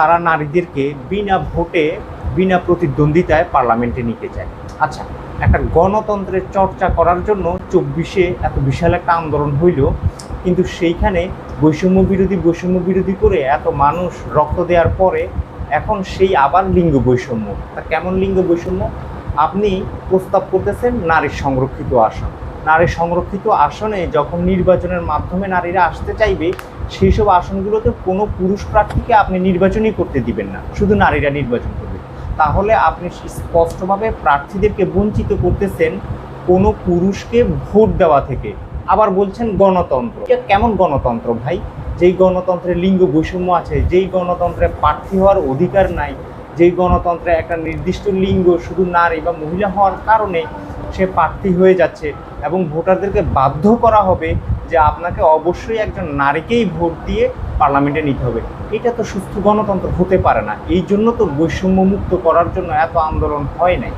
তারা নারীদেরকে বিনা ভোটে, বিনা প্রতিদ্বন্দ্বিতায় পার্লামেন্টে নিতে চায়। আচ্ছা একটা গণতন্ত্রের চর্চা করার জন্য চব্বিশে এত বিশাল একটা আন্দোলন হইল, কিন্তু সেইখানে বৈষম্য বিরোধী বৈষম্য বিরোধী করে এত মানুষ রক্ত দেওয়ার পরে এখন সেই আবার লিঙ্গ বৈষম্য। তা কেমন লিঙ্গ বৈষম্য? আপনি প্রস্তাব করতেছেন নারীর সংরক্ষিত আসন। নারী সংরক্ষিত আসনে যখন নির্বাচনের মাধ্যমে নারীরা আসতে চাইবে সেই সব আসনগুলোতে কোনো পুরুষ প্রার্থীকে আপনি নির্বাচনই করতে দিবেন না, শুধু নারীরা নির্বাচন করবে। তাহলে আপনি স্পষ্টভাবে প্রার্থীদেরকে বঞ্চিত করতেছেন কোনো পুরুষকে ভোট দেওয়া থেকে। আবার বলছেন গণতন্ত্র। কেমন গণতন্ত্র ভাই? যেই গণতন্ত্রে লিঙ্গ বৈষম্য আছে, যেই গণতন্ত্রে প্রার্থী হওয়ার অধিকার নাই যেই গণতন্ত্রে একটা নির্দিষ্ট লিঙ্গ শুধু নারী বা মহিলা হওয়ার কারণে সে প্রার্থী হয়ে যাচ্ছে এবং ভোটারদেরকে বাধ্য করা হবে যে আপনাকে অবশ্যই একজন নারীকেই ভোট দিয়ে পার্লামেন্টে নিতে হবে। এটা তো সুস্থ গণতন্ত্র হতে পারে না। এই জন্য তো বৈষম্য মুক্ত করার জন্য এত আন্দোলন হয় নাই।